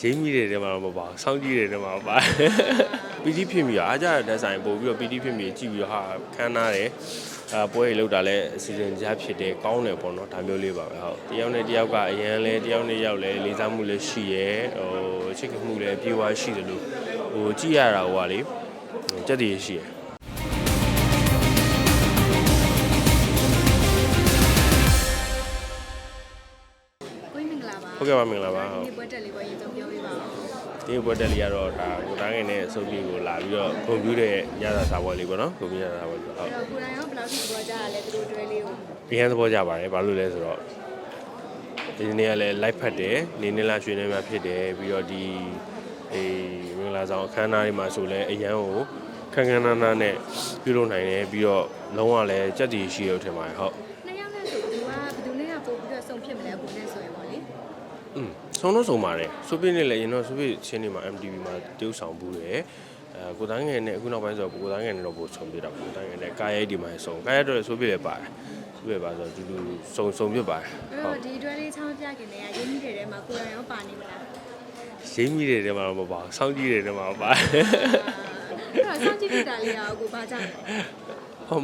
ရိပ်မိတဲ့တဲမှာတော့မပါဘူးစောင်းကြည့်တဲ့တဲမှာပါပီတိဖြစ်မိတာအားကြတဲ့တက်ဆိုင်ပို့ပြီးတော့ပီတိဖြစ်မိကြည့်ပြီးတော့ဟာခမ်းနားတယ်အာပွဲတွေလောက်တာလဲအစီအစဉ်ကြားဖြစ်တယ်ကောင်းတယ်ပေါ့နော်ဒါမျိုးလေးပါပဲဟုတ်တယောက်နဲ့တယောက်ကအရန်လဲတယောက်နဲ့ယောက်လဲလေးစားမှုလဲရှိရဲဟိုချစ်ခင်မှုလဲပြေဝရှိတယ်လို့ဟိုကြည့်ရတာဟိုကလေဟိုကြက်တည်ရှိရဲ ဟုတ်ကဲ့ပါမင်္ဂလာပါဟုတ်ဒီပွဲတက်လေးကိုရင်ဆုံးပြောပြပါဦးဒီဘွက်တက်လေးကတော့ဒါကိုတိုင်းငယ်နဲ့အစုပ်ကြီးကိုလာပြီးတော့ကွန်ပျူတာညစာစာပွဲလေးပေါ့နော်ကွန်ပျူတာစာပွဲဆိုဟုတ်အဲ့တော့ကိုယ်တိုင်ရောဘယ်လောက်ထိသဘောကျရလဲသူတို့တွဲလေးကိုအရန်သဘောကျပါတယ်ဘာလို့လဲဆိုတော့ဒီနေ့ကလည်း live ဖတ်တယ်နေနေလာရွှေနေမှာဖြစ်တယ်ပြီးတော့ဒီအေးမင်္ဂလာဆောင်အခမ်းအနားတွေမှာဆိုလဲအရန်ကိုခန်းခန်းနားနားနဲ့ပြုလုပ်နိုင်တယ်ပြီးတော့လုံးဝလည်းကြက်တီရှိရုံထင်ပါတယ်ဟုတ် ဆုံးတော့ဆုံးပါတယ်ဆိုပြနေလည်းရင်တော့ဆိုပြချင်းနေမှာ MTV မှာတိုးဆောင်ဘူးတယ်အဲကိုတိုင်းငယ်နဲ့အခုနောက်ပိုင်းဆိုတော့ကိုတိုင်းငယ်နဲ့တော့ပို့ဆုံးပြတာကိုတိုင်းငယ်နဲ့ကာရိုက်ဒီမှာဆုံးကာရိုက်တော့ဆိုပြလည်းပါတယ်ဆိုပြပါဆိုတော့တူတူစုံစုံပြပါတယ်အဲ့ဟုတ်တော့ဒီတွဲလေးချောင်းပြခင်တည်းကရင်းနှီးတဲ့ထဲမှာကိုယ်တိုင်ရောပါနေမလားရိပ်မိတဲ့တဲမှာတော့မပါဘူးစောင်းကြည့်တဲ့တဲမှာပါအဲ့တော့စောင့်ကြည့်ပြတာလေးရောကိုဘာကြောင့်လဲဟို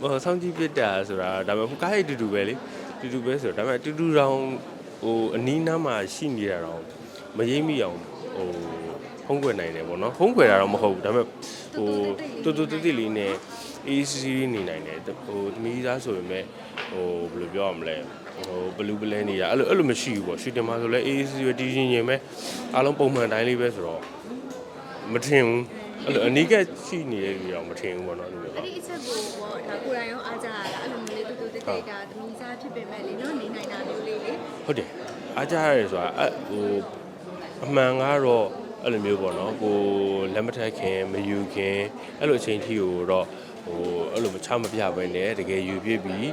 ဟိုစောင်းကြည့်ပြတာဆိုတာဒါပေမဲ့ဟိုကားရိုက်တူတူပဲလေတူတူပဲဆိုတော့ဒါပေမဲ့တူတူတောင် ဟိုအနီးနားမှာရှိနေတာတော့မရိပ်မိအောင်ဟိုဖုံးကွယ်နိုင်တယ်ပေါ့နော်ဖုံးကွယ်တာတော့မဟုတ်ဘူးဒါပေမဲ့ဟိုတူတူတိတိလေးနဲ့ AC နေနိုင်တယ်ဟိုသမီးသားဆိုပေမဲ့ဟိုဘယ်လိုပြောရမလဲဟိုဘလူးဘလဲနေတာအဲ့လိုအဲ့လိုမရှိဘူးပေါ့ရှူတင်မှာဆိုလဲ AC ပဲတီးချင်းချင်းပဲအားလုံးပုံမှန်တိုင်းလေးပဲဆိုတော့မထင်ဘူး အဲ့လိုအနီးကပ်ရှိနေတဲ့လူတော့မထင်ဘူးပေါ့နော်အဲ့လိုမျိုးအဲ့ဒီအချက်ကိုပေါ့ဒါကိုယ်တိုင်ရောအားကြရတာအဲ့လိုမျိုးလေးတူတူတိတ်တိတ်ကသမီးစားဖြစ်ပေမဲ့လေနော်နေနိုင်တာမျိုးလေးလေဟုတ်တယ်အားကြရတယ်ဆိုတာအဟိုအမှန်ကတော့အဲ့လိုမျိုးပေါ့နော်ကိုလက်မထက်ခင်မယူခင်အဲ့လိုအချိန်ထိကိုတော့ဟိုအဲ့လိုမချမပြဘဲနဲ့တကယ်ယူပြစ်ပြီး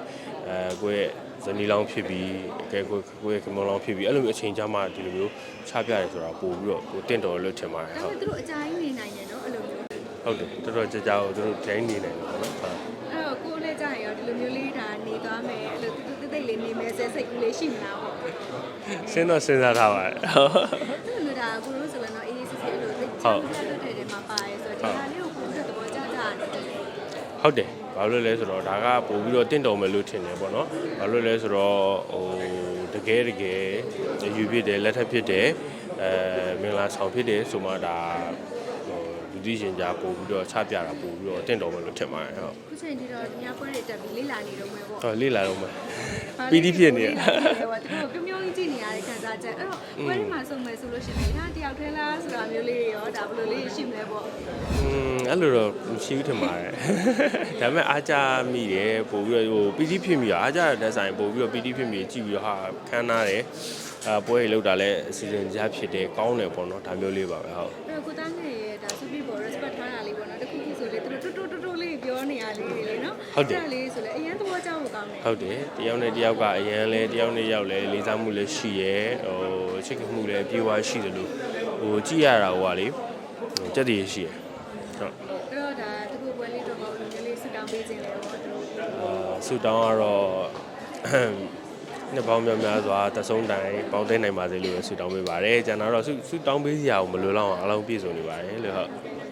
အဲကိုယ့်ရဲ့ဇနီးလောင်းဖြစ်ပြီးကဲကိုကိုယ့်ရဲ့ကမလောင်းဖြစ်ပြီးအဲ့လိုမျိုးအချိန်ကြာမှဒီလိုမျိုးချပြရတယ်ဆိုတာပို့ပြီးတော့ကိုတင့်တော်လို့ထင်ပါတယ်ဒါဟုပေတ်မဲ့သူတို့အကြိုင်းနေနိုင်တယ်နော်အဲ့လိုမျိုး ဟုတ်တယ်တော်တော်ကြာကြာကိုသူတို့ဂျိုင်းနေနိုင်တယ်ပေါ့နော်ဟုတ်အဲ့တော့ကိုယ်လည်းကြာရင်ရောဒီလိုမျိုးလေးဒါနေသွားမယ်အဲ့လိုတူတူတိတ်တိတ်လေးနေမယ်ဆဲစိတ်ကူးလေးရှိမလားပေါ့စဉ်းတော့စဉ်းစားထားပါတယ်ဟုတ်အဲ့လိုမျိုးဒါကိုလို့ဆိုရင်တော့အေးအေးဆေးဆေးအဲ့လိုတိတ်ဟုတ်ချမ်းသာတဲ့တဲမှာပါရဲဆိုတော့ဒီဟာလေးကိုကိုယ်တို့သဘောကျကြရတယ်ဟုတ်တယ်ဘာလို့လဲဆိုတော့ဒါကပို့ပြီးတော့တင့်တော်မယ်လို့ထင်တယ်ပေါ့နော်ဘာလို့လဲဆိုတော့ဟိုတကယ်တကယ်ယူဖြစ်တယ်လက်ထပ်ဖြစ်တယ်အဲမင်္ဂလာဆောင်ဖြစ်တယ်ဆိုမှဒါဟိုလူ သိရှင်ကြားပို့ပြီးတော့ချပြတာပို့ပြီးတော့တင့်တော်မယ်လို့ထင်ပါတယ်ဟုတ်ခုချိန်ထိတော့ညပွဲတွေတက်ပြီးလေးလာနေတော့မယ်ပေါ့ဟောလေ့လာတော့မယ်ပီတိဖြစ်နေရဟိုသူတို့ပြုံးပြုံးကြီးကြည့်နေရတဲ့ခံစားချက်အဲ့တော့ပွဲတွေမှာစုံမယ်ဆိုလို့ရှိရင်ဟာတယောက်ထဲလားဆိုတာမျိုးလေးတွေရောဒါဘယ်လိုလေးရှိမလဲပေါ့อืมအဲ့လိုတော့မရှိဘူးထင်ပါတယ်ဒါပေမဲ့အားကြမိတယ်ပို့ပြီးတော့ဟိုပီတိဖြစ်မိတာအားကြတဲ့တက်ဆိုင်ပို့ပြီးတော့ပီတိဖြစ်မိကြည့်ပြီးတော့ဟာခမ်းနားတယ်အာပွဲတွေလောက်တာလဲအစီအစဉ်ကြားဖြစ်တယ်ကောင်းတယ်ပေါ့နော်ဒါမျိုးလေးပါပဲဟုတ်အဲ့တော့ကိုသားငယ်ရဲ့ဒါစုပြီးပေါ် respect ထားတာလေးပေါ့နော်တခုခုဆိုလေသူတို့တူတူတူတူလေးပြောနေရလေး တွေလေနော်အဲ့လေးဆိုလေအရင်သဘောကျဖို့ကောင်းတယ်ဟုတ်တယ်တယောက်နဲ့တယောက်ကအရန်လဲတယောက်နဲ့ယောက်လဲလေးစားမှုလဲရှိရဲဟိုချစ်ခင်မှုလဲပြေဝရှိတယ်လို့ဟိုကြည့်ရတာဟိုကလေဟိုကြက်တည်ရှိရဟုတ်အဲ့တော့ဒါတခုပွဲလေးတော့ပေါ့ဒီလေးစတောင်းပေးခြင်းလေပေါ့သူတို့အာဆူတောင်းကတော့နှစ်ပေါင်းများများစွာတဆုံးတိုင်ပေါင်းသိမ်းနိုင်ပါစေလို့ဆူတောင်းပေးပါတယ်ကျန်တာတော့ဆူဆူတောင်းပေးစရာကိုမလိုတော့အောင်အားလုံးပြည့်စုံနေပါတယ်လို့ဟုတ်